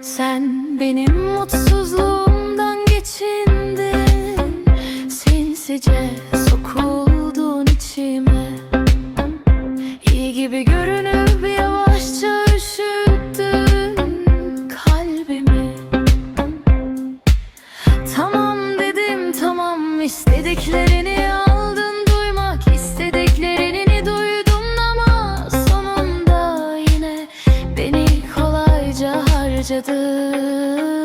Sen benim mutsuzluğumdan geçindin. Sinsice sokuldun içime. İyi gibi görünüp yavaşça üşüttün kalbimi. Tamam dedim tamam istedikleri 鞋子。